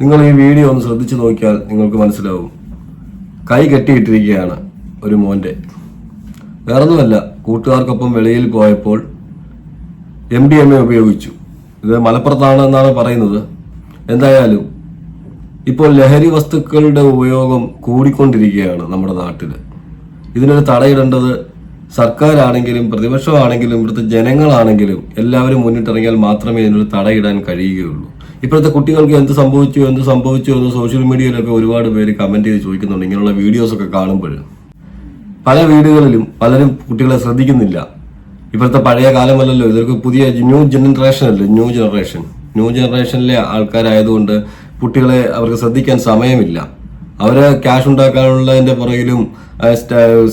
നിങ്ങൾ ഈ വീഡിയോ ഒന്ന് ശ്രദ്ധിച്ചു നോക്കിയാൽ നിങ്ങൾക്ക് മനസ്സിലാവും. കൈ കെട്ടിയിട്ടിരിക്കുകയാണ് ഒരു മോന്റെ വേറൊന്നുമല്ല കൂട്ടുകാർക്കൊപ്പം വെളിയിൽ പോയപ്പോൾ എം ഡി എം എ ഉപയോഗിച്ചു. ഇത് മലപ്പുറത്താണ് എന്നാണ് പറയുന്നത്. എന്തായാലും ഇപ്പോൾ ലഹരി വസ്തുക്കളുടെ ഉപയോഗം കൂടിക്കൊണ്ടിരിക്കുകയാണ് നമ്മുടെ നാട്ടിൽ ഇതിനൊരു തടയിടേണ്ടത് സർക്കാരാണെങ്കിലും പ്രതിപക്ഷമാണെങ്കിലും ഇവിടുത്തെ ജനങ്ങളാണെങ്കിലും എല്ലാവരും മുന്നിട്ടിറങ്ങിയാൽ മാത്രമേ ഇതിനൊരു തടയിടാൻ കഴിയുകയുള്ളൂ. ഇപ്പോഴത്തെ കുട്ടികൾക്ക് എന്ത് സംഭവിച്ചു എന്ത് സംഭവിച്ചു എന്ന് സോഷ്യൽ മീഡിയയിലൊക്കെ ഒരുപാട് പേര് കമന്റ് ചെയ്ത് ചോദിക്കുന്നുണ്ട്. ഇങ്ങനെയുള്ള വീഡിയോസ് ഒക്കെ കാണുമ്പോൾ. പല വീടുകളിലും പലരും കുട്ടികളെ ശ്രദ്ധിക്കുന്നില്ല. ഇപ്പോഴത്തെ പഴയ കാലമല്ലല്ലോ ഇതൊക്കെ പുതിയ ന്യൂ ജനറേഷൻ അല്ലേ? ന്യൂ ജനറേഷൻ ന്യൂ ജനറേഷനിലെ ആൾക്കാരായതുകൊണ്ട് കുട്ടികളെ അവർക്ക് ശ്രദ്ധിക്കാൻ സമയമില്ല. അവരെ ക്യാഷ് ഉണ്ടാക്കാനുള്ളതിന്റെ പുറകിലും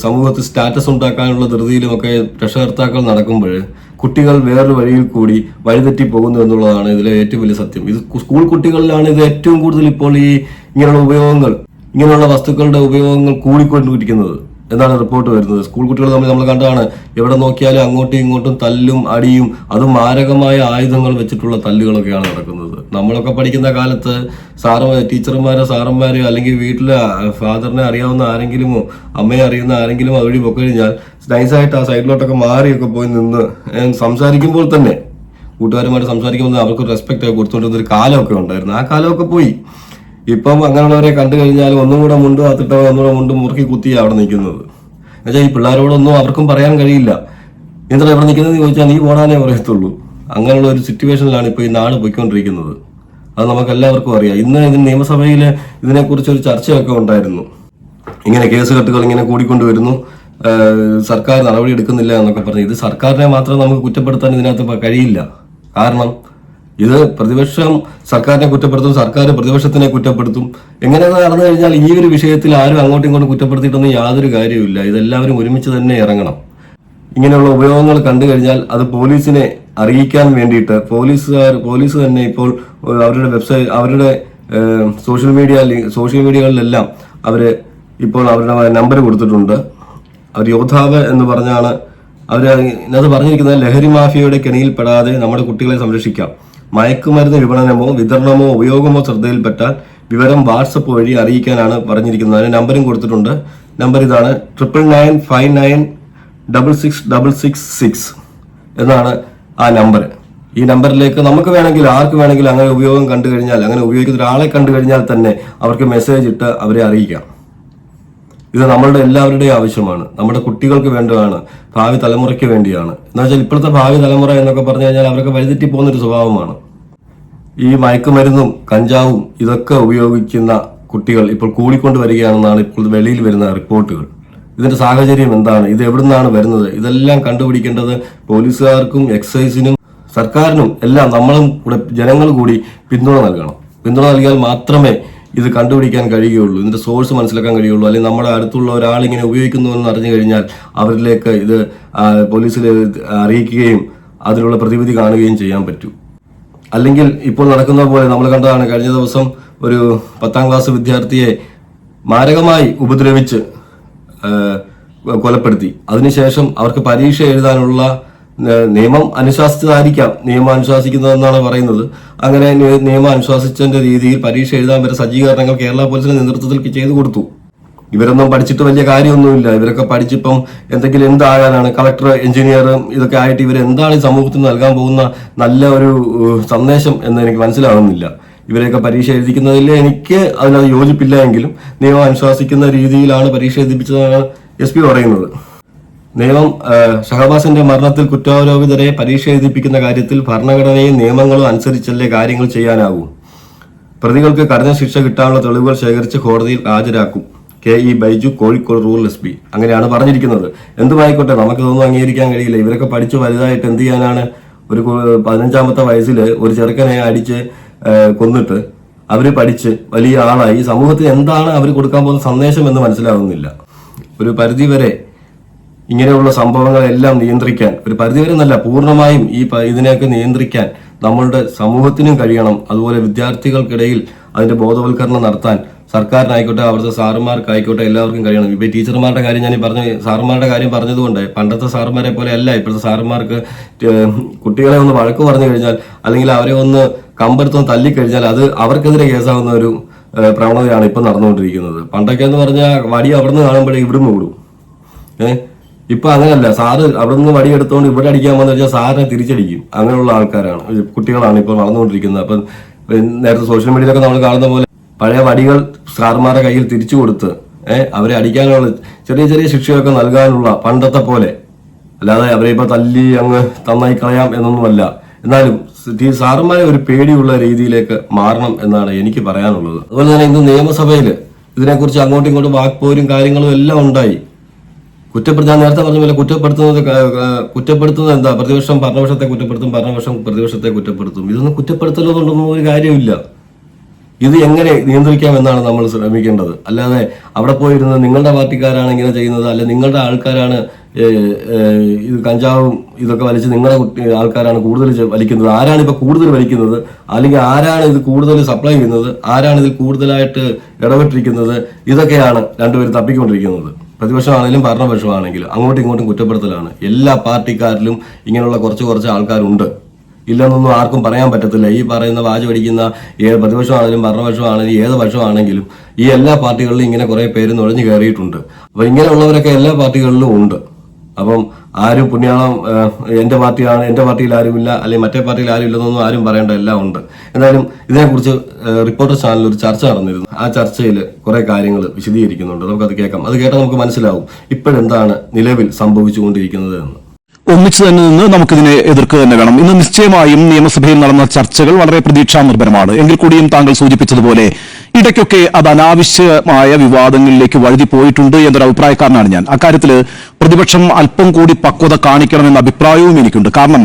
സമൂഹത്തിൽ സ്റ്റാറ്റസ് ഉണ്ടാക്കാനുള്ള ധൃതിയിലും ഒക്കെ രക്ഷകർത്താക്കൾ നടക്കുമ്പോൾ കുട്ടികൾ വേറൊരു വഴിയിൽ കൂടി വഴിതെറ്റി പോകുന്നു എന്നുള്ളതാണ് ഇതിലെ ഏറ്റവും വലിയ സത്യം. ഇത് സ്കൂൾ കുട്ടികളിലാണ് ഇത് ഏറ്റവും കൂടുതൽ ഇപ്പോൾ ഈ ഇങ്ങനെയുള്ള ഉപയോഗങ്ങൾ ഇങ്ങനെയുള്ള വസ്തുക്കളുടെ ഉപയോഗങ്ങൾ കൂടിക്കൊണ്ടിരിക്കുന്നത്. എന്നാണ് റിപ്പോർട്ട് വരുന്നത്? സ്കൂൾ കുട്ടികൾ തമ്മിൽ നമ്മൾ കണ്ടതാണ്. എവിടെ നോക്കിയാലും അങ്ങോട്ടും ഇങ്ങോട്ടും തല്ലും അടിയും അതും മാരകമായ ആയുധങ്ങൾ വെച്ചിട്ടുള്ള തല്ലുകളൊക്കെയാണ് നടക്കുന്നത്. നമ്മളൊക്കെ പഠിക്കുന്ന കാലത്ത് സാറ് ടീച്ചർമാരോ സാറന്മാരോ അല്ലെങ്കിൽ വീട്ടിലെ ഫാദറിനെ അറിയാവുന്ന ആരെങ്കിലുമോ അമ്മയെ അറിയുന്ന ആരെങ്കിലും അതുവഴി പൊക്കി കഴിഞ്ഞാൽ നൈസായിട്ട് ആ സൈഡിലോട്ടൊക്കെ മാറിയൊക്കെ പോയി നിന്ന് സംസാരിക്കുമ്പോൾ തന്നെ കൂട്ടുകാരുമായിട്ട് സംസാരിക്കുമ്പോൾ അവർക്ക് റെസ്പെക്റ്റ് ഒക്കെ കൊടുത്തുകൊണ്ടിരുന്ന ഒരു കാലമൊക്കെ ഉണ്ടായിരുന്നു. ആ കാലമൊക്കെ പോയി. ഇപ്പം അങ്ങനെയുള്ളവരെ കണ്ടു കഴിഞ്ഞാൽ ഒന്നും കൂടെ മുണ്ട് ഒന്നും കൂടെ മുണ്ട് മുറുക്കി കുത്തി അവിടെ നിൽക്കുന്നത്. എന്നുവെച്ചാൽ ഈ പിള്ളേരോടൊന്നും അവർക്കും പറയാൻ കഴിയില്ല. എന്താ ഇവിടെ നിൽക്കുന്നത് ചോദിച്ചാൽ നീ പോടാനേ പറയത്തുള്ളൂ. അങ്ങനെയുള്ള ഒരു സിറ്റുവേഷനിലാണ് ഇപ്പോൾ ഈ നാട് പോയിക്കൊണ്ടിരിക്കുന്നത്. അത് നമുക്ക് എല്ലാവർക്കും അറിയാം. ഇന്ന് ഇതിന് നിയമസഭയിൽ ഇതിനെക്കുറിച്ച് ഒരു ചർച്ചയൊക്കെ ഉണ്ടായിരുന്നു. ഇങ്ങനെ കേസ് കെട്ടുകൾ ഇങ്ങനെ കൂടിക്കൊണ്ടുവരുന്നു. സർക്കാർ നടപടി എടുക്കുന്നില്ല എന്നൊക്കെ പറഞ്ഞു. ഇത് സർക്കാരിനെ മാത്രം നമുക്ക് കുറ്റപ്പെടുത്താൻ ഇതിനകത്ത് കഴിയില്ല. കാരണം ഇത് പ്രതിപക്ഷം സർക്കാരിനെ കുറ്റപ്പെടുത്തും സർക്കാർ പ്രതിപക്ഷത്തിനെ കുറ്റപ്പെടുത്തും. എങ്ങനെ നടന്നു കഴിഞ്ഞാൽ ഈ ഒരു വിഷയത്തിൽ ആരും അങ്ങോട്ടും ഇങ്ങോട്ടും കുറ്റപ്പെടുത്തിയിട്ടൊന്നും യാതൊരു കാര്യവുമില്ല. ഇതെല്ലാവരും ഒരുമിച്ച് തന്നെ ഇറങ്ങണം. ഇങ്ങനെയുള്ള ഉപയോഗങ്ങൾ കണ്ടു കഴിഞ്ഞാൽ അത് പോലീസിനെ അറിയിക്കാൻ വേണ്ടിയിട്ട് പോലീസുകാർ പോലീസ് തന്നെ ഇപ്പോൾ അവരുടെ വെബ്സൈറ്റ് അവരുടെ സോഷ്യൽ മീഡിയ സോഷ്യൽ മീഡിയകളിലെല്ലാം അവർ ഇപ്പോൾ അവരുടെ നമ്പർ കൊടുത്തിട്ടുണ്ട്. അവർ യോദ്ധാവ് എന്ന് പറഞ്ഞാണ് അവർ അത് പറഞ്ഞിരിക്കുന്നത് ലഹരി മാഫിയയുടെ കെണിയിൽ കെണിയിൽപ്പെടാതെ നമ്മുടെ കുട്ടികളെ സംരക്ഷിക്കാം. മയക്കുമരുന്ന് വിപണനമോ വിതരണമോ ഉപയോഗമോ ശ്രദ്ധയിൽപ്പെട്ടാൽ വിവരം വാട്സപ്പ് വഴി അറിയിക്കാനാണ് പറഞ്ഞിരിക്കുന്നത്. അതിന് നമ്പറും കൊടുത്തിട്ടുണ്ട്. നമ്പർ ഇതാണ് triple nine five nine double six double six six എന്നാണ് ആ നമ്പർ. ഈ നമ്പറിലേക്ക് നമുക്ക് വേണമെങ്കിൽ ആർക്ക് വേണമെങ്കിലും അങ്ങനെ ഉപയോഗം കണ്ടു കഴിഞ്ഞാൽ അങ്ങനെ ഉപയോഗിക്കുന്ന ഒരാളെ കണ്ടു കഴിഞ്ഞാൽ തന്നെ അവർക്ക് മെസ്സേജ് ഇട്ട് അവരെ അറിയിക്കാം. ഇത് നമ്മളുടെ എല്ലാവരുടെയും ആവശ്യമാണ്. നമ്മുടെ കുട്ടികൾക്ക് വേണ്ടതാണ്. ഭാവി തലമുറയ്ക്ക് വേണ്ടിയാണ്. എന്ന് വെച്ചാൽ ഇപ്പോഴത്തെ ഭാവി തലമുറ എന്നൊക്കെ പറഞ്ഞു കഴിഞ്ഞാൽ അവർക്ക് വഴിതെറ്റി പോകുന്ന ഒരു സ്വഭാവമാണ്. ഈ മയക്കുമരുന്നും കഞ്ചാവും ഇതൊക്കെ ഉപയോഗിക്കുന്ന കുട്ടികൾ ഇപ്പോൾ കൂടിക്കൊണ്ട് വരികയാണെന്നാണ് ഇപ്പോൾ വെളിയിൽ വരുന്ന റിപ്പോർട്ടുകൾ. ഇതിന്റെ സാഹചര്യം എന്താണ്? ഇത് എവിടുന്നാണ് വരുന്നത്? ഇതെല്ലാം കണ്ടുപിടിക്കേണ്ടത് പോലീസുകാർക്കും എക്സൈസിനും സർക്കാരിനും എല്ലാം നമ്മളും കൂടെ ജനങ്ങൾ കൂടി പിന്തുണ നൽകണം. പിന്തുണ നൽകിയാൽ മാത്രമേ ഇത് കണ്ടുപിടിക്കാൻ കഴിയുകയുള്ളൂ. ഇതിന്റെ സോഴ്സ് മനസ്സിലാക്കാൻ കഴിയുള്ളൂ. അല്ലെങ്കിൽ നമ്മുടെ അടുത്തുള്ള ഒരാൾ ഇങ്ങനെ ഉപയോഗിക്കുന്നു എന്ന് അറിഞ്ഞു കഴിഞ്ഞാൽ അവരിലേക്ക് ഇത് പോലീസിൽ അറിയിക്കുകയും അതിനുള്ള പ്രതിവിധി കാണുകയും ചെയ്യാൻ പറ്റൂ. അല്ലെങ്കിൽ ഇപ്പോൾ നടക്കുന്ന പോലെ നമ്മൾ കണ്ടതാണ് കഴിഞ്ഞ ദിവസം ഒരു പത്താം ക്ലാസ് വിദ്യാർത്ഥിയെ മാരകമായി ഉപദ്രവിച്ച് കൊലപ്പെടുത്തി. അതിനുശേഷം അവർക്ക് പരീക്ഷ എഴുതാനുള്ള നിയമം അനുശാസിച്ചതായിരിക്കാം നിയമം അനുശാസിക്കുന്നതെന്നാണ് പറയുന്നത്. അങ്ങനെ നിയമം അനുശാസിച്ചതിന്റെ രീതിയിൽ പരീക്ഷ എഴുതാൻ വരെ സജ്ജീകരണങ്ങൾ കേരള പോലീസിന്റെ നേതൃത്വത്തിൽ ചെയ്തു കൊടുത്തു. ഇവരൊന്നും പഠിച്ചിട്ട് വലിയ കാര്യമൊന്നുമില്ല. ഇവരൊക്കെ പഠിച്ചിപ്പം എന്തെങ്കിലും എന്താകാനാണ്? കളക്ടർ എഞ്ചിനീയർ ഇതൊക്കെ ആയിട്ട് ഇവർ എന്താണ് ഈ സമൂഹത്തിന് നൽകാൻ പോകുന്ന നല്ല ഒരു സന്ദേശം എന്ന് എനിക്ക് മനസ്സിലാകുന്നില്ല ഇവരെയൊക്കെ പരീക്ഷ എഴുതിക്കുന്നതിൽ എനിക്ക് അതിനകത്ത് യോജിപ്പില്ല എങ്കിലും നിയമം അനുശാസിക്കുന്ന രീതിയിലാണ് പരീക്ഷ എഴുതിപ്പിച്ചതാണ് എസ് പി പറയുന്നത്. നിയമം ഷഹബാസിന്റെ മരണത്തിൽ കുറ്റാരോപിതരെ പരീക്ഷ എഴുതിപ്പിക്കുന്ന കാര്യത്തിൽ ഭരണഘടനയും നിയമങ്ങളും അനുസരിച്ചല്ലേ കാര്യങ്ങൾ ചെയ്യാനാകൂ പ്രതികൾക്ക് കഠിന ശിക്ഷ കിട്ടാനുള്ള തെളിവുകൾ ശേഖരിച്ച് കോടതിയിൽ ഹാജരാക്കും. K E Baiju Kozhikode rural S P. അങ്ങനെയാണ് പറഞ്ഞിരിക്കുന്നത്. എന്തുമായിക്കോട്ടെ നമുക്കിതൊന്നും അംഗീകരിക്കാൻ കഴിയില്ല. ഇവരൊക്കെ പഠിച്ചു വലുതായിട്ട് എന്ത് ചെയ്യാനാണ്? ഒരു പതിനഞ്ചാമത്തെ വയസ്സിൽ ഒരു ചെറുക്കനെ അടിച്ച് കൊന്നിട്ട് അവർ പഠിച്ച് വലിയ ആളായി. സമൂഹത്തിന് എന്താണ് അവർ കൊടുക്കാൻ പോകുന്ന സന്ദേശം എന്ന് മനസ്സിലാവുന്നില്ല. ഒരു പരിധിവരെ ഇങ്ങനെയുള്ള സംഭവങ്ങളെല്ലാം നിയന്ത്രിക്കാൻ ഒരു പരിധിവരെ എന്നല്ല പൂർണമായും ഈ ഇതിനെയൊക്കെ നിയന്ത്രിക്കാൻ നമ്മളുടെ സമൂഹത്തിനും കഴിയണം. അതുപോലെ വിദ്യാർത്ഥികൾക്കിടയിൽ അതിന്റെ ബോധവൽക്കരണം നടത്താൻ സർക്കാരിനായിക്കോട്ടെ അവിടുത്തെ സാറുമാർക്കായിക്കോട്ടെ എല്ലാവർക്കും കഴിയണം. ഇപ്പൊ ടീച്ചർമാരുടെ കാര്യം ഞാൻ പറഞ്ഞു സാറുമാരുടെ കാര്യം പറഞ്ഞതുകൊണ്ട് പണ്ടത്തെ സാറുമാരെ പോലെ അല്ല ഇപ്പോഴത്തെ സാറുമാർക്ക് കുട്ടികളെ ഒന്ന് വഴക്ക് പറഞ്ഞു കഴിഞ്ഞാൽ അല്ലെങ്കിൽ അവരെ ഒന്ന് കമ്പെടുത്തൊന്ന് തല്ലിക്കഴിഞ്ഞാൽ അത് അവർക്കെതിരെ കേസാവുന്ന ഒരു പ്രവണതയാണ് ഇപ്പൊ നടന്നുകൊണ്ടിരിക്കുന്നത്. പണ്ടൊക്കെ എന്ന് പറഞ്ഞാൽ വടി അവിടുന്ന് കാണുമ്പോഴേ ഇവിടുന്ന് വിടും ഏഹ് ഇപ്പൊ അങ്ങനെയല്ല സാറ് അവിടുന്ന് വടി എടുത്തുകൊണ്ട് ഇവിടെ അടിക്കാൻ വന്നു കഴിഞ്ഞാൽ സാറിനെ തിരിച്ചടിക്കും. അങ്ങനെയുള്ള ആൾക്കാരാണ് കുട്ടികളാണ് ഇപ്പോൾ വളർന്നുകൊണ്ടിരിക്കുന്നത്. അപ്പം നേരത്തെ സോഷ്യൽ മീഡിയയിലൊക്കെ നമ്മൾ കാണുന്ന പോലെ പഴയ വടികൾ സാർമാരുടെ കയ്യിൽ തിരിച്ചു കൊടുത്ത് അവരെ അടിക്കാനുള്ള ചെറിയ ചെറിയ ശിക്ഷയൊക്കെ നൽകാനുള്ള പണ്ടത്തെ പോലെ. അല്ലാതെ അവരെ ഇപ്പൊ തല്ലി അങ്ങ് തന്നായി കളയാം എന്നൊന്നുമല്ല. എന്നാലും ഈ സാറന്മാരെ ഒരു പേടിയുള്ള രീതിയിലേക്ക് മാറണം എന്നാണ് എനിക്ക് പറയാനുള്ളത്. അതുപോലെ തന്നെ ഇന്ന് നിയമസഭയിൽ ഇതിനെക്കുറിച്ച് അങ്ങോട്ടും ഇങ്ങോട്ടും വാക്പോരും കാര്യങ്ങളും എല്ലാം ഉണ്ടായി. കുറ്റപ്പെടുത്താൻ ഞാൻ നേരത്തെ പറഞ്ഞ പോലെ കുറ്റപ്പെടുത്തുന്നത് കുറ്റപ്പെടുത്തുന്നത് എന്താ? പ്രതിപക്ഷം ഭരണപക്ഷത്തെ കുറ്റപ്പെടുത്തും ഭരണപക്ഷം പ്രതിപക്ഷത്തെ കുറ്റപ്പെടുത്തും. ഇതൊന്നും കുറ്റപ്പെടുത്തലൊന്നും ഒരു കാര്യമില്ല. ഇത് എങ്ങനെ നിയന്ത്രിക്കാമെന്നാണ് നമ്മൾ ശ്രമിക്കേണ്ടത്. അല്ലാതെ അവിടെ പോയിരുന്ന നിങ്ങളുടെ പാർട്ടിക്കാരാണ് ഇങ്ങനെ ചെയ്യുന്നത് അല്ലെ നിങ്ങളുടെ ആൾക്കാരാണ് ഇത് കഞ്ചാവും ഇതൊക്കെ വലിച്ച് നിങ്ങളുടെ ആൾക്കാരാണ് കൂടുതൽ വലിക്കുന്നത്. ആരാണ് ഇപ്പൊ കൂടുതൽ വലിക്കുന്നത്? അല്ലെങ്കിൽ ആരാണ് ഇത് കൂടുതൽ സപ്ലൈ ചെയ്യുന്നത്? ആരാണ് ഇതിൽ കൂടുതലായിട്ട് ഇടപെട്ടിരിക്കുന്നത്? ഇതൊക്കെയാണ് രണ്ടുപേരും തപ്പിക്കൊണ്ടിരിക്കുന്നത്. പ്രതിപക്ഷമാണെങ്കിലും ഭരണപക്ഷമാണെങ്കിലും അങ്ങോട്ടും ഇങ്ങോട്ടും കുറ്റപ്പെടുത്തലാണ്. എല്ലാ പാർട്ടിക്കാരിലും ഇങ്ങനെയുള്ള കുറച്ച് കുറച്ച് ആൾക്കാരുണ്ട്. ഇല്ലെന്നൊന്നും ആർക്കും പറയാൻ പറ്റത്തില്ല. ഈ പറയുന്ന വാജ് പഠിക്കുന്ന ഏത് പ്രതിപക്ഷമാണെങ്കിലും ഭരണപക്ഷമാണെങ്കിലും ഏത് പക്ഷമാണെങ്കിലും ഈ എല്ലാ പാർട്ടികളിലും ഇങ്ങനെ കുറെ പേര് നുഴഞ്ഞു കയറിയിട്ടുണ്ട്. അപ്പൊ ഇങ്ങനെയുള്ളവരൊക്കെ എല്ലാ പാർട്ടികളിലും ഉണ്ട്. അപ്പം ആരും പുണ്യാളം എന്റെ പാർട്ടിയാണ് എന്റെ പാർട്ടിയിൽ ആരുമില്ല അല്ലെങ്കിൽ മറ്റേ പാർട്ടിയിൽ ആരും ഇല്ലെന്നൊന്നും ആരും പറയേണ്ട എല്ലാം ഉണ്ട്. എന്തായാലും ഇതിനെക്കുറിച്ച് റിപ്പോർട്ടർ ചാനലിൽ ഒരു ചർച്ച നടന്നിരുന്നു. ആ ചർച്ചയിൽ കുറേ കാര്യങ്ങൾ വിശദീകരിക്കുന്നുണ്ട്. നമുക്കത് കേൾക്കാം. അത് കേട്ടാൽ നമുക്ക് മനസ്സിലാവും ഇപ്പോഴെന്താണ് നിലവിൽ സംഭവിച്ചുകൊണ്ടിരിക്കുന്നത് എന്ന്. ഒന്നിച്ചു തന്നെ നിന്ന് നമുക്കിതിനെ എതിർക്കുക തന്നെ വേണം. ഇന്ന് നിശ്ചയമായും നിയമസഭയിൽ നടന്ന ചർച്ചകൾ വളരെ പ്രതീക്ഷാനിർഭരമാണ് എങ്കിൽ കൂടിയും താങ്കൾ സൂചിപ്പിച്ചതുപോലെ ഇടയ്ക്കൊക്കെ അത് അനാവശ്യമായ വിവാദങ്ങളിലേക്ക് വഴുതി പോയിട്ടുണ്ട് എന്നൊരു അഭിപ്രായക്കാരനാണ് ഞാൻ. അക്കാര്യത്തിൽ പ്രതിപക്ഷം അല്പം കൂടി പക്വത കാണിക്കണമെന്ന അഭിപ്രായവും എനിക്കുണ്ട്. കാരണം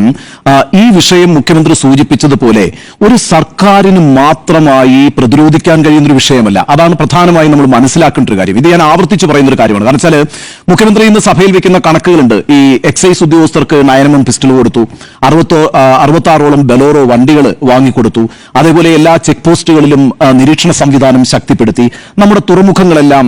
ഈ വിഷയം മുഖ്യമന്ത്രി സൂചിപ്പിച്ചതുപോലെ ഒരു സർക്കാരിന് മാത്രമായി പ്രതിരോധിക്കാൻ കഴിയുന്ന ഒരു വിഷയമല്ല. അതാണ് പ്രധാനമായും നമ്മൾ മനസ്സിലാക്കേണ്ട ഒരു കാര്യം. ഇത് ഞാൻ ആവർത്തിച്ച് പറയുന്ന ഒരു കാര്യമാണ്. കാരണം വെച്ചാൽ മുഖ്യമന്ത്രി ഇന്ന് സഭയിൽ വെക്കുന്ന കണക്കുകളുണ്ട്. ഈ എക്സൈസ് ഉദ്യോഗസ്ഥർക്ക് നയനമും പിസ്റ്റൾ കൊടുത്തു. അറുപത്തോ അറുപത്താറോളം ബലോറോ വണ്ടികൾ വാങ്ങിക്കൊടുത്തു. അതേപോലെ എല്ലാ ചെക്ക് പോസ്റ്റുകളിലും നിരീക്ഷണ സംവിധാനം ശക്തിപ്പെടുത്തി. നമ്മുടെ തുറമുഖങ്ങളെല്ലാം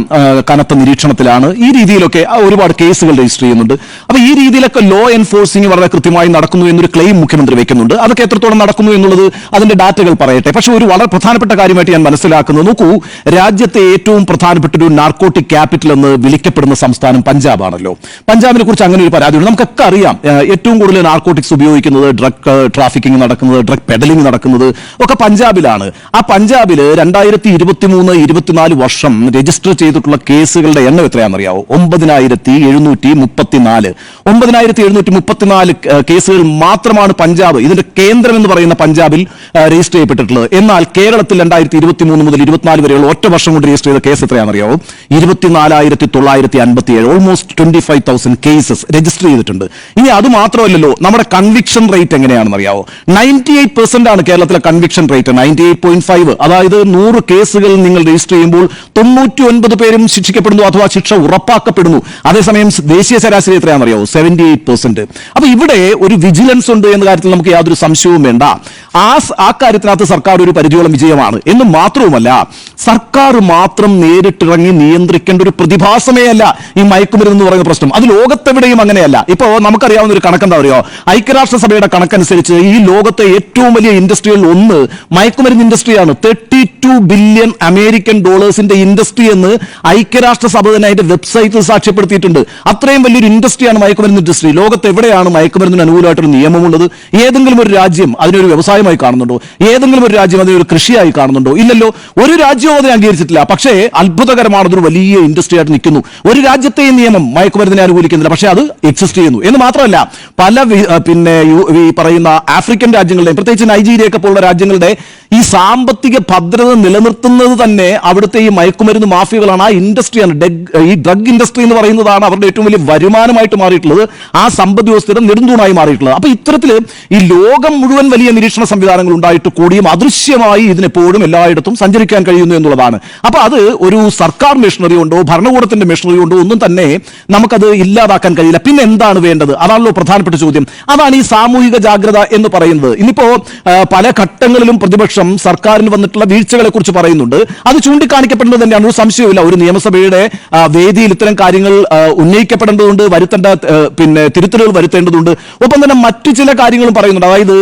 കനത്ത നിരീക്ഷണത്തിലാണ്. ഈ രീതിയിലൊക്കെ ഒരുപാട് കേസുകൾ രജിസ്റ്റർ ചെയ്യുന്നുണ്ട്. അപ്പൊ ഈ രീതിയിലൊക്കെ ലോ എൻഫോഴ്സിംഗ് വളരെ കൃത്യമായി നടക്കുന്നു എന്നൊരു ക്ലെയിം മുഖ്യമന്ത്രി വെക്കുന്നുണ്ട്. അതൊക്കെ എത്രത്തോളം നടക്കുന്നു എന്നുള്ളത് അതിന്റെ ഡാറ്റകൾ പറയട്ടെ. പക്ഷെ ഒരു വളരെ പ്രധാനപ്പെട്ട കാര്യമായിട്ട് ഞാൻ മനസ്സിലാക്കുന്നത് നോക്കൂ രാജ്യത്തെ ഏറ്റവും പ്രധാനപ്പെട്ട ഒരു നാർക്കോട്ടിക് ക്യാപിറ്റൽ എന്ന് വിളിക്കപ്പെടുന്ന സംസ്ഥാനം പഞ്ചാബാണല്ലോ. പഞ്ചാബിനെ കുറിച്ച് അങ്ങനെ ഒരു പരാതിയുണ്ട്. നമുക്കൊക്കെ അറിയാം ഏഹ് ഏറ്റവും കൂടുതൽ നാർക്കോട്ടിക്സ് ഉപയോഗിക്കുന്നത് ഡ്രഗ് ട്രാഫിക്കിംഗ് നടക്കുന്നത് ഡ്രഗ് പെഡലിംഗ് നടക്കുന്നത് ഒക്കെ പഞ്ചാബിലാണ്. ആ പഞ്ചാബിൽ രണ്ടായിരത്തി ഇരുപത്തി മൂന്ന് ഇരുപത്തിനാല് വർഷം രജിസ്റ്റർ ചെയ്തിട്ടുള്ള കേസുകളുടെ എണ്ണം എത്രയാണെന്നറിയാവോ? ഒമ്പതിനായിരത്തി എഴുന്നൂറ്റി മുപ്പത്തിനാല് ഒമ്പതിനായിരത്തി എഴുന്നൂറ്റി മുപ്പത്തിനാല് കേസുകൾ മാത്രമാണ് പഞ്ചാബ് ഇതിന്റെ കേന്ദ്രം എന്ന് പറയുന്ന പഞ്ചാബിൽ രജിസ്റ്റർ ചെയ്യപ്പെട്ടിട്ടുള്ളത്. എന്നാൽ കേരളത്തിൽ രണ്ടായിരത്തി ഇരുപത്തി മൂന്ന് മുതൽ ഇരുപത്തിനാല് വരെയുള്ള ഒറ്റ വർഷം കൊണ്ട് രജിസ്റ്റർ ചെയ്ത കേസ് എത്രയാണെന്നറിയാവോ? ഇരുപത്തിനാലായിരത്തി തൊള്ളായിരത്തി അൻപത്തി ഏഴ് almost twenty five thousand cases register ചെയ്തിട്ടുണ്ട്. ഇനി അത് മാത്രമല്ലല്ലോ നമ്മുടെ കൺവിക്ഷൻ റേറ്റ് എങ്ങനെയാണെന്ന് അറിയാവോ നയന്റി എയ്റ്റ് പെർസെന്റ് ആണ് കേരളത്തിലെ conviction rate ninety eight point five അതായത് നൂറ് കേസുകൾ നിങ്ങൾ രജിസ്റ്റർ ചെയ്യുമ്പോൾ തൊണ്ണൂറ്റി ഒൻപത് പേരും ശിക്ഷിക്കപ്പെടുന്നു അഥവാ ശിക്ഷ ഉറപ്പാക്കപ്പെടുന്നു. അതേസമയം ദേശീയ ശരാശരി എത്രയാണെന്ന് അറിയാവോ സെവന്റി എയ്റ്റ് പെർസെന്റ് അപ്പൊ ഇവിടെ ഒരു വിജിലൻസ് ഉണ്ട് എന്ന കാര്യത്തിൽ നമുക്ക് യാതൊരു സംശയവും വേണ്ട. ആ ആ കാര്യത്തിനകത്ത് സർക്കാർ ഒരു പരിധിയോളം വിജയമാണ്. എന്ന് മാത്രവുമല്ല സർക്കാർ മാത്രം നേരിട്ടിറങ്ങി നിയന്ത്രിക്കേണ്ട ഒരു പ്രതിഭാസമേ അല്ല ഈ മയക്കുമരുന്ന് പറയുന്ന പ്രശ്നം. അത് ലോകത്തെവിടെയും അങ്ങനെയല്ല. ഇപ്പോ നമുക്കറിയാവുന്ന ഒരു കണക്കെന്താ പറയുക ഐക്യരാഷ്ട്രസഭയുടെ കണക്കനുസരിച്ച് ഈ ലോകത്തെ ഏറ്റവും വലിയ ഇൻഡസ്ട്രിയിൽ ഒന്ന് മയക്കുമരുന്ന് ഇൻഡസ്ട്രിയാണ്. തേർട്ടി ടു ബില്യൺ അമേരിക്കൻ ഡോളേഴ്സിന്റെ ഇൻഡസ്ട്രി എന്ന് ഐക്യരാഷ്ട്രസഭ തന്നെ അതിന്റെ വെബ്സൈറ്റിൽ സാക്ഷ്യപ്പെടുത്തിയിട്ടുണ്ട്. അത്രയും വലിയൊരു ഇൻഡസ്ട്രിയാണ് മയക്കുമരുന്ന് ഇൻഡസ്ട്രി. ലോകത്ത് എവിടെയാണ് മയക്കുമരുന്നിന് അനുകൂലമായിട്ടൊരു നിയമമുള്ളത്? ഏതെങ്കിലും ഒരു രാജ്യം അതിനൊരു വ്യവസായമായി കാണുന്നുണ്ടോ? ഏതെങ്കിലും ഒരു രാജ്യം അതിനൊരു കൃഷിയായി കാണുന്നുണ്ടോ? ഇല്ലല്ലോ. ഒരു രാജ്യവും അതിനെ അംഗീകരിച്ചിട്ടില്ല. പക്ഷേ അത്ഭുതകരമാണ് അതൊരു വലിയ ഇൻഡസ്ട്രിയായിട്ട് നിൽക്കുന്നു. ഒരു രാജ്യത്തെയും നിയമം മയക്കുമരുന്നിനെ അനുകൂലിക്കുന്നില്ല. പക്ഷേ അത് എക്സിസ്റ്റ് ചെയ്യുന്നു. എന്ന് മാത്രമല്ല പല പിന്നെ ഈ പറയുന്ന ആഫ്രിക്കൻ രാജ്യങ്ങളുടെയും പ്രത്യേകിച്ച് നൈജീരിയ ഒക്കെ പോലുള്ള രാജ്യങ്ങളുടെ ഈ സാമ്പത്തിക ഭദ്രത നിലനിർത്തുന്നത് തന്നെ അവിടുത്തെ ഈ മയക്കുമരുന്ന് മാഫിയകളാണ്. ആ ഇൻഡസ്ട്രിയാണ്. ഈ ഡ്രഗ് ഇൻഡസ്ട്രി എന്ന് പറയുന്നതാണ് അവരുടെ ഏറ്റവും വലിയ വരുമാനമായിട്ട് മാറിയിട്ടുള്ളത്. ആ സമ്പദ് വ്യവസ്ഥയുടെ നെടുന്തൂണായി മാറിയിട്ടുള്ളത്. അപ്പൊ ഇത്തരത്തിൽ ഈ ലോകം മുഴുവൻ വലിയ നിരീക്ഷണ സംവിധാനങ്ങൾ ഉണ്ടായിട്ട് കൂടിയും അദൃശ്യമായി ഇതിനെപ്പോഴും എല്ലായിടത്തും സഞ്ചരിക്കാൻ കഴിയുന്നു എന്നുള്ളതാണ്. അപ്പൊ അത് ഒരു സർക്കാർ മെഷീനറി ഉണ്ടോ ഭരണകൂടത്തിന്റെ മെഷീനറി ഉണ്ടോ ഒന്നും തന്നെ നമുക്കത് ഇല്ലാതാക്കാൻ കഴിയില്ല. പിന്നെ എന്താണ് വേണ്ടത്? അതാണല്ലോ പ്രധാനപ്പെട്ട ചോദ്യം. അതാണ് ഈ സാമൂഹിക ജാഗ്രത എന്ന് പറയുന്നത്. ഇനിയിപ്പോ പല ഘട്ടങ്ങളിലും പ്രതിപക്ഷം ശേഷം സർക്കാരിന് വന്നിട്ടുള്ള വീഴ്ചകളെ കുറിച്ച് പറയുന്നുണ്ട്. അത് ചൂണ്ടിക്കാണിക്കപ്പെടേണ്ടത് തന്നെയാണ്. ഒരു സംശയവുമില്ല. ഒരു നിയമസഭയുടെ വേദിയിൽ ഇത്തരം കാര്യങ്ങൾ ഉന്നയിക്കപ്പെടേണ്ടതുണ്ട് വരുത്തേണ്ട പിന്നെ തിരുത്തലുകൾ വരുത്തേണ്ടതുണ്ട്. ഒപ്പം തന്നെ മറ്റു ചില കാര്യങ്ങളും പറയുന്നുണ്ട്. അതായത്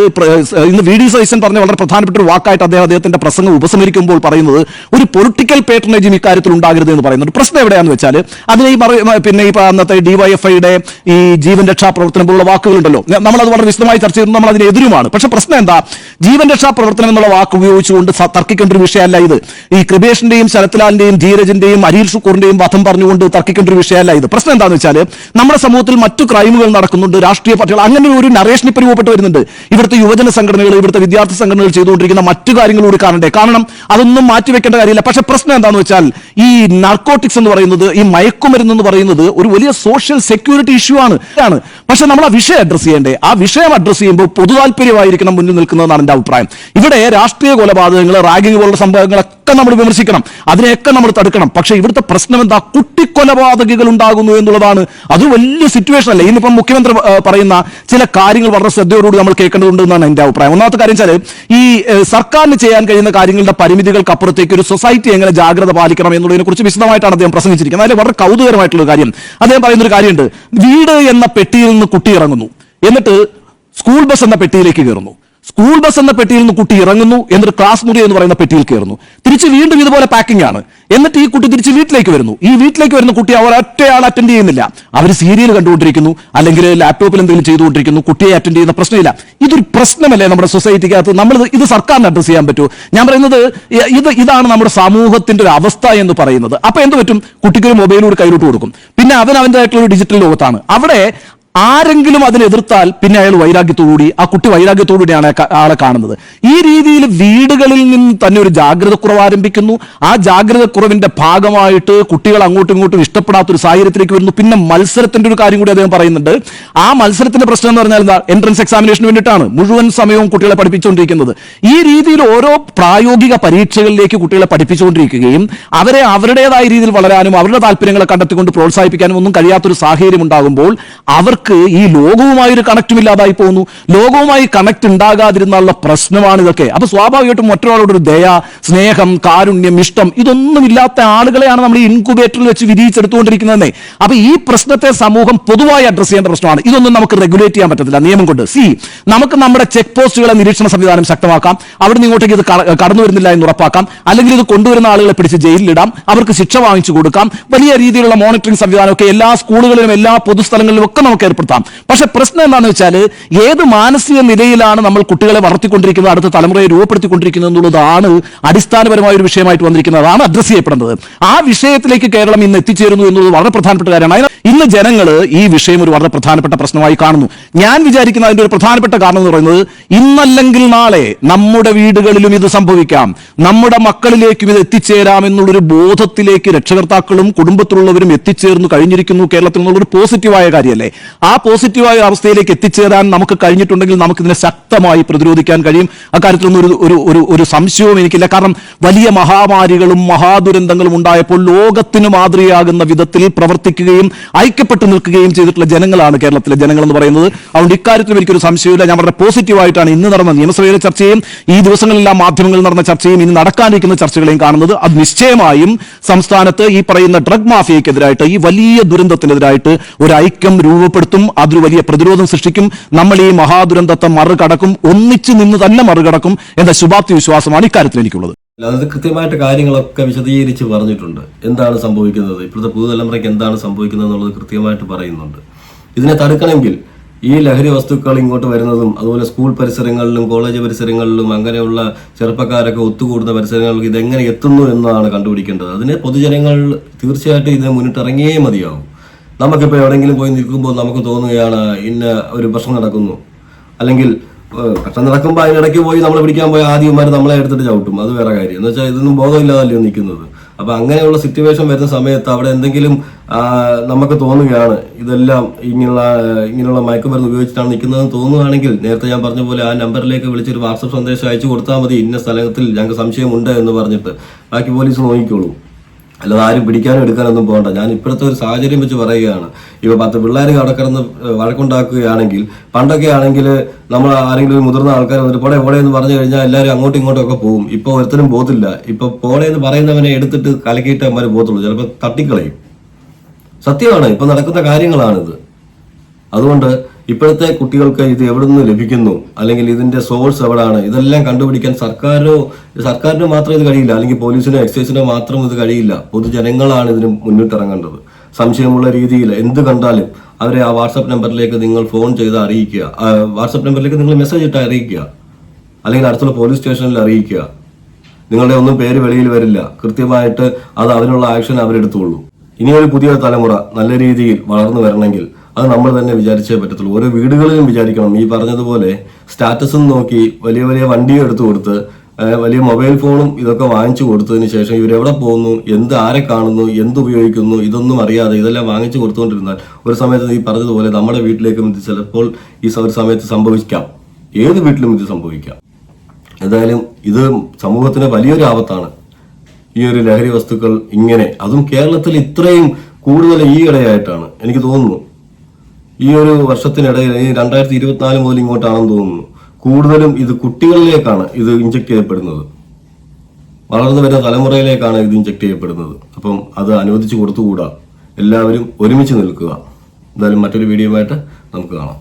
ഇന്ന് വി ഡി സൈസൻ പറഞ്ഞ വളരെ പ്രധാനപ്പെട്ട ഒരു വാക്കായിട്ട് അദ്ദേഹം അദ്ദേഹത്തിന്റെ പ്രസംഗം ഉപസംഹരിക്കുമ്പോൾ പറയുന്നത് ഒരു പൊളിറ്റിക്കൽ പേട്ടനേജും ഇക്കാര്യത്തിൽ ഉണ്ടാകരുത് എന്ന് പറയുന്നുണ്ട്. പ്രശ്നം എവിടെയാണെന്ന് വെച്ചാൽ അതിനെ ഈ പിന്നെ ഈ അന്നത്തെ ഡിവൈഎഫ്ഐയുടെ ഈ ജീവൻ രക്ഷാ പ്രവർത്തനം പോലുള്ള വാക്കുകളുണ്ടല്ലോ. നമ്മളത് വളരെ വിശദമായി ചർച്ച ചെയ്തു. നമ്മൾ അതിനെതിരുമാണ് പക്ഷെ പ്രശ്നം എന്താ? ജീവൻ രക്ഷാ പ്രവർത്തനം എന്നുള്ള വാക്ക് ഉപയോഗിച്ചുകൊണ്ട് സ- തർക്കിക്കേണ്ട ഒരു വിഷയമല്ല ഇത്. ഈ കൃപേഷിന്റെയും ശരത്ലാലിന്റെയും ധീരജിന്റെയും അരീൽ ഷുക്കൂറിന്റെയും വധം പറഞ്ഞുകൊണ്ട് തർക്കിക്കേണ്ട ഒരു വിഷയമല്ല ഇത്. പ്രശ്നം എന്താണെന്ന് വെച്ചാൽ നമ്മുടെ സമൂഹത്തിൽ മറ്റു ക്രൈമുകൾ നടക്കുന്നുണ്ട് രാഷ്ട്രീയ പാർട്ടികൾ അങ്ങനെ ഒരു ഇപ്പൊ രൂപപ്പെട്ട് വരുന്നുണ്ട്. ഇവിടുത്തെ യുവജന സംഘടനകൾ ഇവിടുത്തെ വിദ്യാർത്ഥി സംഘടനകൾ ചെയ്തുകൊണ്ടിരിക്കുന്ന മറ്റു കാര്യങ്ങൾ കൂടി കാണണ്ടേ? കാരണം അതൊന്നും മാറ്റിവെക്കേണ്ട കാര്യമില്ല. പക്ഷെ പ്രശ്നം എന്താണെന്ന് വെച്ചാൽ ഈ നാർക്കോട്ടിക്സ് എന്ന് പറയുന്നത് ഈ മയക്കുമരുന്ന് എന്ന് പറയുന്നത് ഒരു വലിയ സോഷ്യൽ സെക്യൂരിറ്റി ഇഷ്യൂ ആണ്. ആണ് പക്ഷെ നമ്മൾ ആ വിഷയം അഡ്രസ് ചെയ്യേണ്ടേ? ആ വിഷയം അഡ്രസ് ചെയ്യുമ്പോൾ പൊതു താല്പര്യമായിരിക്കണം മുന്നിൽ നിൽക്കുന്നതെന്നാണ് എന്റെ അഭിപ്രായം. ഇവിടെ രാഷ്ട്രീയ കൊലപാതകങ്ങൾ റാഗിംഗ് പോലുള്ള സംഭവങ്ങളൊക്കെ നമ്മൾ വിമർശിക്കണം. അതിനെയൊക്കെ നമ്മൾ തടുക്കണം. പക്ഷേ ഇവിടുത്തെ പ്രശ്നം എന്താ കുട്ടിക്കൊലപാതകികൾ ഉണ്ടാകുന്നു എന്നുള്ളതാണ്. അത് വലിയ സിറ്റുവേഷൻ അല്ലേ? ഇന്നിപ്പം മുഖ്യമന്ത്രി പറയുന്ന ചില കാര്യങ്ങൾ വളരെ ശ്രദ്ധയോടുകൂടി നമ്മൾ കേൾക്കേണ്ടതുണ്ട് എന്നാണ് എന്റെ അഭിപ്രായം. ഒന്നാമത്തെ കാര്യം വെച്ചാൽ ഈ സർക്കാരിന് ചെയ്യാൻ കഴിയുന്ന കാര്യങ്ങളുടെ പരിമിതികൾക്ക് അപ്പുറത്തേക്ക് ഒരു സൊസൈറ്റി എങ്ങനെ ജാഗ്രത പാലിക്കണം എന്നുള്ളതിനെ കുറിച്ച് വിശദമായിട്ടാണ് അദ്ദേഹം പ്രസംഗിച്ചിരിക്കുന്നത്. അതിൽ വളരെ കൗതുകരമായിട്ടുള്ള കാര്യം. അദ്ദേഹം പറയുന്ന ഒരു കാര്യമുണ്ട്. വീട് എന്ന പെട്ടിയിൽ നിന്ന് കുട്ടി ഇറങ്ങുന്നു. എന്നിട്ട് സ്കൂൾ ബസ് എന്ന പെട്ടിയിലേക്ക് കയറുന്നു. സ്കൂൾ ബസ് എന്ന പെട്ടിയിൽ നിന്ന് കുട്ടി ഇറങ്ങുന്നു എന്നിട്ട് ക്ലാസ് മുറി എന്ന് പറയുന്ന പെട്ടിയിൽ കയറുന്നു. തിരിച്ച് വീണ്ടും ഇതുപോലെ പാക്കിംഗ് ആണ്. എന്നിട്ട് ഈ കുട്ടി തിരിച്ച് വീട്ടിലേക്ക് വരുന്നു. ഈ വീട്ടിലേക്ക് വരുന്ന കുട്ടി അവർ ഒറ്റയാൾ അറ്റൻഡ് ചെയ്യുന്നില്ല. അവർ സീരിയൽ കണ്ടുകൊണ്ടിരിക്കുന്നു. അല്ലെങ്കിൽ ലാപ്ടോപ്പിൽ എന്തെങ്കിലും ചെയ്തുകൊണ്ടിരിക്കുന്നു. കുട്ടിയെ അറ്റൻഡ് ചെയ്യുന്ന പ്രശ്നമില്ല. ഇതൊരു പ്രശ്നമല്ലേ നമ്മുടെ സൊസൈറ്റിക്കകത്ത് നമ്മൾ ഇത് സർക്കാരിന് അഡ്രസ് ചെയ്യാൻ പറ്റൂ ഞാൻ പറയുന്നത് ഇത് ഇതാണ് നമ്മുടെ സമൂഹത്തിന്റെ ഒരു അവസ്ഥ എന്ന് പറയുന്നത്. അപ്പൊ എന്ത് പറ്റും? കുട്ടിക്ക് ഒരു മൊബൈലൂടെ കയ്യിലോട്ട് കൊടുക്കും. പിന്നെ അവൻ അവന്റെതായിട്ടുള്ള ഡിജിറ്റൽ ലോകത്താണ്. അവിടെ ആരെങ്കിലും അതിനെ എതിർത്താൽ പിന്നെ അയാൾ വൈരാഗ്യത്തോടുകൂടി ആ കുട്ടി വൈരാഗ്യത്തോടുകൂടിയാണ് ആളെ കാണുന്നത്. ഈ രീതിയിൽ വീടുകളിൽ നിന്ന് തന്നെ ഒരു ജാഗ്രത കുറവ് ആരംഭിക്കുന്നു. ആ ജാഗ്രത കുറവിന്റെ ഭാഗമായിട്ട് കുട്ടികൾ അങ്ങോട്ടും ഇങ്ങോട്ടും ഇഷ്ടപ്പെടാത്ത ഒരു സാഹചര്യത്തിലേക്ക് വരുന്നു. പിന്നെ മത്സരത്തിന്റെ ഒരു കാര്യം കൂടി അദ്ദേഹം പറയുന്നുണ്ട്. ആ മത്സരത്തിന്റെ പ്രശ്നം എന്ന് പറഞ്ഞാൽ എന്താ? എൻട്രൻസ് എക്സാമിനേഷന് വേണ്ടിയിട്ടാണ് മുഴുവൻ സമയവും കുട്ടികളെ പഠിപ്പിച്ചുകൊണ്ടിരിക്കുന്നത്. ഈ രീതിയിൽ ഓരോ പ്രായോഗിക പരീക്ഷകളിലേക്ക് കുട്ടികളെ പഠിപ്പിച്ചുകൊണ്ടിരിക്കുകയും അവരെ അവരുടേതായ രീതിയിൽ വളരാനും അവരുടെ താല്പര്യങ്ങളെ കണ്ടെത്തിക്കൊണ്ട് പ്രോത്സാഹിപ്പിക്കാനും ഒന്നും കഴിയാത്തൊരു സാഹചര്യം ഉണ്ടാകുമ്പോൾ അവർക്ക് ഈ ലോകവുമായി ഒരു കണക്റ്റും ഇല്ലാതായി പോകുന്നു. ലോകവുമായി കണക്ട് ഉണ്ടാകാതിരുന്നുള്ള പ്രശ്നമാണ് ഇതൊക്കെ. അപ്പൊ സ്വാഭാവികമായിട്ടും മറ്റൊരാളോട് ഒരു ദയ സ്നേഹം കാരുണ്യം ഇഷ്ടം ഇതൊന്നും ഇല്ലാത്ത ആളുകളെയാണ് നമ്മൾ ഈ ഇൻക്യുബേറ്ററിൽ വെച്ച് വിരിയിച്ചെടുത്തുകൊണ്ടിരിക്കുന്നതെന്നെ. അപ്പൊ ഈ പ്രശ്നത്തെ സമൂഹം പൊതുവായി അഡ്രസ് ചെയ്യേണ്ട പ്രശ്നമാണ്. ഇതൊന്നും നമുക്ക് റെഗുലേറ്റ് ചെയ്യാൻ പറ്റത്തില്ല. നിയമം കൊണ്ട്. സി നമുക്ക് നമ്മുടെ ചെക്ക് പോസ്റ്റുകളെ നിരീക്ഷണ സംവിധാനം ശക്തമാക്കാം. അവിടെ ഇങ്ങോട്ടേക്ക് ഇത് കടന്നു വരുന്നില്ല എന്ന് ഉറപ്പാക്കാം. അല്ലെങ്കിൽ ഇത് കൊണ്ടുവരുന്ന ആളുകളെ പിടിച്ച് ജയിലിലിടാം. അവർക്ക് ശിക്ഷ വാങ്ങിച്ചു കൊടുക്കാം. വലിയ രീതിയിലുള്ള മോണിറ്ററിംഗ് സംവിധാനമൊക്കെ എല്ലാ സ്കൂളുകളിലും എല്ലാ പൊതുസ്ഥലങ്ങളിലും ഒക്കെ നമുക്ക് ഏർപ്പെടുത്താം. പക്ഷെ പ്രശ്നം എന്താണെന്ന് വെച്ചാൽ ഏത് മാനസിക നിലയിലാണ് നമ്മൾ കുട്ടികളെ വളർത്തിക്കൊണ്ടിരിക്കുന്നത് അടുത്ത തലമുറയെ രൂപപ്പെടുത്തിക്കൊണ്ടിരിക്കുന്നത് എന്നുള്ളതാണ് അടിസ്ഥാനപരമായ ഒരു വിഷയമായിട്ട് വന്നിരിക്കുന്നത്. അതാണ് അഡ്രസ് ചെയ്യപ്പെടുന്നത്. ആ വിഷയത്തിലേക്ക് കേരളം ഇന്ന് എത്തിച്ചേരുന്നു എന്നുള്ളത് വളരെ പ്രധാനപ്പെട്ട കാര്യമാണ്. ഇന്ന് ജനങ്ങൾ ഈ വിഷയം ഒരു വളരെ പ്രധാനപ്പെട്ട പ്രശ്നമായി കാണുന്നു. ഞാൻ വിചാരിക്കുന്ന അതിന്റെ ഒരു പ്രധാനപ്പെട്ട കാരണം എന്ന് പറയുന്നത് ഇന്നല്ലെങ്കിൽ നാളെ നമ്മുടെ വീടുകളിലും ഇത് സംഭവിക്കാം. നമ്മുടെ മക്കളിലേക്കും ഇത് എത്തിച്ചേരാം എന്നുള്ളൊരു ബോധത്തിലേക്ക് രക്ഷകർത്താക്കളും കുടുംബത്തിലുള്ളവരും എത്തിച്ചേർന്നു കഴിഞ്ഞിരിക്കുന്നു കേരളത്തിൽ നിന്നുള്ളൊരു പോസിറ്റീവായ കാര്യമല്ലേ? ആ പോസിറ്റീവായ അവസ്ഥയിലേക്ക് എത്തിച്ചേരാൻ നമുക്ക് കഴിഞ്ഞിട്ടുണ്ടെങ്കിൽ നമുക്കിതിനെ ശക്തമായി പ്രതിരോധിക്കാൻ കഴിയും. അക്കാര്യത്തിലൊന്നും ഒരു ഒരു ഒരു ഒരു സംശയവും എനിക്കില്ല. കാരണം വലിയ മഹാമാരികളും മഹാദുരന്തങ്ങളും ഉണ്ടായപ്പോൾ ലോകത്തിന് മാതൃകയാകുന്ന വിധത്തിൽ പ്രവർത്തിക്കുകയും ഐക്യപ്പെട്ടു നിൽക്കുകയും ചെയ്തിട്ടുള്ള ജനങ്ങളാണ് കേരളത്തിലെ ജനങ്ങൾ എന്ന് പറയുന്നത്. അതുകൊണ്ട് ഇക്കാര്യത്തിലും എനിക്കൊരു സംശയമില്ല ഞാൻ വളരെ പോസിറ്റീവായിട്ടാണ് ഇന്ന് നടന്ന നിയമസഭയിലെ ചർച്ചയും ഈ ദിവസങ്ങളിലെല്ലാം മാധ്യമങ്ങളിൽ നടന്ന ചർച്ചയും ഇനി നടക്കാനിരിക്കുന്ന ചർച്ചകളെയും കാണുന്നത്. അത് നിശ്ചയമായും സംസ്ഥാനത്ത് ഈ പറയുന്ന ഡ്രഗ് മാഫിയക്കെതിരായിട്ട് ഈ വലിയ ദുരന്തത്തിനെതിരായിട്ട് ഒരു ഐക്യം രൂപപ്പെടുത്തും അതൊരു വലിയ പ്രതിരോധം സൃഷ്ടിക്കും. നമ്മൾ ഈ മഹാദുരന്തത്തെ മറികടക്കും ഒന്നിച്ചു നിന്ന് തന്നെ മറികടക്കും എന്ന ശുഭാപ്തി വിശ്വാസമാണ് ഇക്കാര്യത്തിൽ എനിക്കുള്ളത്. അതായത് അത് കൃത്യമായിട്ട് കാര്യങ്ങളൊക്കെ വിശദീകരിച്ച് പറഞ്ഞിട്ടുണ്ട്. എന്താണ് സംഭവിക്കുന്നത്? ഇപ്പോഴത്തെ പുതുതലമുറയ്ക്ക് എന്താണ് സംഭവിക്കുന്നത് എന്നുള്ളത് കൃത്യമായിട്ട് പറയുന്നുണ്ട്. ഇതിനെ തടുക്കണമെങ്കിൽ ഈ ലഹരി വസ്തുക്കൾ ഇങ്ങോട്ട് വരുന്നതും അതുപോലെ സ്കൂൾ പരിസരങ്ങളിലും കോളേജ് പരിസരങ്ങളിലും അങ്ങനെയുള്ള ചെറുപ്പക്കാരൊക്കെ ഒത്തുകൂടുന്ന പരിസരങ്ങളിലും ഇതെങ്ങനെ എത്തുന്നു എന്നാണ് കണ്ടുപിടിക്കേണ്ടത്. അതിന് പൊതുജനങ്ങൾ തീർച്ചയായിട്ടും ഇതിന് മുന്നിട്ടിറങ്ങിയേ മതിയാവും. നമുക്കിപ്പോൾ എവിടെയെങ്കിലും പോയി നിൽക്കുമ്പോൾ നമുക്ക് തോന്നുകയാണ് ഇന്ന ഒരു പ്രശ്നം നടക്കുന്നു. അല്ലെങ്കിൽ പ്രശ്നം നടക്കുമ്പോൾ അതിനിടയ്ക്ക് പോയി നമ്മൾ പിടിക്കാൻ പോയി ആദ്യമാർ നമ്മളെ എടുത്തിട്ട് ചവിട്ടും. അത് വേറെ കാര്യം. എന്ന് വെച്ചാൽ ഇതൊന്നും ബോധമില്ലാതല്ലോ നിൽക്കുന്നത്. അപ്പം അങ്ങനെയുള്ള സിറ്റുവേഷൻ വരുന്ന സമയത്ത് അവിടെ എന്തെങ്കിലും നമുക്ക് തോന്നുകയാണ് ഇതെല്ലാം ഇങ്ങനെയുള്ള ഇങ്ങനെയുള്ള മയക്കുമരുന്ന് ഉപയോഗിച്ചിട്ടാണ് നിൽക്കുന്നതെന്ന് തോന്നുകയാണെങ്കിൽ നേരത്തെ ഞാൻ പറഞ്ഞ പോലെ ആ നമ്പറിലേക്ക് വിളിച്ചൊരു വാട്സപ്പ് സന്ദേശം അയച്ചു കൊടുത്താൽ മതി. ഇന്ന സ്ഥലത്തിൽ ഞങ്ങൾക്ക് സംശയമുണ്ട് എന്ന് പറഞ്ഞിട്ട് ബാക്കി പോലീസ് നോക്കിക്കോളൂ. അല്ലാതെ ആരും പിടിക്കാനും എടുക്കാനൊന്നും പോകണ്ട. ഞാൻ ഇപ്പോഴത്തെ ഒരു സാഹചര്യം വെച്ച് പറയുകയാണ്. ഇപ്പൊ പത്ത് പിള്ളേർ അവിടെ കിടന്ന് വഴക്കുണ്ടാക്കുകയാണെങ്കിൽ പണ്ടൊക്കെ ആണെങ്കിൽ നമ്മൾ ആരെങ്കിലും ഒരു മുതിർന്ന ആൾക്കാർ വന്നിട്ട് പോടെ പോടെ എന്ന് പറഞ്ഞു കഴിഞ്ഞാൽ എല്ലാവരും അങ്ങോട്ടും ഇങ്ങോട്ടും ഒക്കെ പോകും. ഇപ്പൊ ഒരുത്തരും പോകത്തില്ല. ഇപ്പൊ പോടെ എന്ന് പറയുന്നവനെ എടുത്തിട്ട് കലക്കിയിട്ട് അവന്മാർ പോകത്തുള്ളൂ. ചിലപ്പോൾ തട്ടിക്കളയും. സത്യമാണ്. ഇപ്പൊ നടക്കുന്ന കാര്യങ്ങളാണിത്. അതുകൊണ്ട് ഇപ്പോഴത്തെ കുട്ടികൾക്ക് ഇത് എവിടെ നിന്ന് ലഭിക്കുന്നു? അല്ലെങ്കിൽ ഇതിന്റെ സോഴ്സ് എവിടെയാണ് ഇതെല്ലാം കണ്ടുപിടിക്കാൻ സർക്കാരോ സർക്കാരിന് മാത്രം ഇത് കഴിയില്ല. അല്ലെങ്കിൽ പോലീസിനോ എക്സൈസിനോ മാത്രം ഇത് കഴിയില്ല. പൊതുജനങ്ങളാണ് ഇതിന് മുന്നിട്ടിറങ്ങേണ്ടത്. സംശയമുള്ള രീതിയിൽ എന്ത് കണ്ടാലും അവരെ ആ വാട്സപ്പ് നമ്പറിലേക്ക് നിങ്ങൾ ഫോൺ ചെയ്ത് അറിയിക്കുക. വാട്സപ്പ് നമ്പറിലേക്ക് നിങ്ങൾ മെസ്സേജ് ഇട്ട് അറിയിക്കുക. അല്ലെങ്കിൽ അടുത്തുള്ള പോലീസ് സ്റ്റേഷനിൽ അറിയിക്കുക. നിങ്ങളുടെ ഒന്നും പേര് വെളിയിൽ വരില്ല. കൃത്യമായിട്ട് അത് അതിനുള്ള ആക്ഷൻ അവരെടുത്തുള്ളൂ. ഇനിയൊരു പുതിയ തലമുറ നല്ല രീതിയിൽ വളർന്നു വരണമെങ്കിൽ അത് നമ്മൾ തന്നെ വിചാരിച്ചേ പറ്റത്തുള്ളൂ. ഓരോ വീടുകളിലും വിചാരിക്കണം. ഈ പറഞ്ഞതുപോലെ സ്റ്റാറ്റസും നോക്കി വലിയ വലിയ വണ്ടിയും എടുത്തു കൊടുത്ത് വലിയ മൊബൈൽ ഫോണും ഇതൊക്കെ വാങ്ങിച്ചു കൊടുത്തതിന് ശേഷം ഇവരെവിടെ പോകുന്നു? എന്ത് ആരെ കാണുന്നു? എന്ത് ഉപയോഗിക്കുന്നു? ഇതൊന്നും അറിയാതെ ഇതെല്ലാം വാങ്ങിച്ചു കൊടുത്തുകൊണ്ടിരുന്നാൽ ഒരു സമയത്ത് ഈ പറഞ്ഞതുപോലെ നമ്മുടെ വീട്ടിലേക്കും ഇത് ചിലപ്പോൾ ഈ ഒരു സമയത്ത് സംഭവിക്കാം. ഏത് വീട്ടിലും ഇത് സംഭവിക്കാം. എന്തായാലും ഇത് സമൂഹത്തിന് വലിയൊരു ആപത്താണ്. ഈ ഒരു ലഹരി വസ്തുക്കൾ ഇങ്ങനെ അതും കേരളത്തിൽ ഇത്രയും കൂടുതൽ ഈ ഇടയായിട്ടാണ് എനിക്ക് തോന്നുന്നു. ഈ ഒരു വർഷത്തിനിടയിൽ ഈ രണ്ടായിരത്തി ഇരുപത്തിനാല് മുതൽ ഇങ്ങോട്ടാണെന്ന് തോന്നുന്നു. കൂടുതലും ഇത് കുട്ടികളിലേക്കാണ് ഇത് ഇഞ്ചക്ട് ചെയ്യപ്പെടുന്നത്. വളർന്നു വരുന്ന തലമുറയിലേക്കാണ് ഇത് ഇഞ്ചക്ട് ചെയ്യപ്പെടുന്നത്. അപ്പം അത് അനുവദിച്ചു കൊടുത്തുകൂടാ? എല്ലാവരും ഒരുമിച്ച് നിൽക്കുക. എന്തായാലും മറ്റൊരു വീഡിയോ ആയിട്ട് നമുക്ക് കാണാം.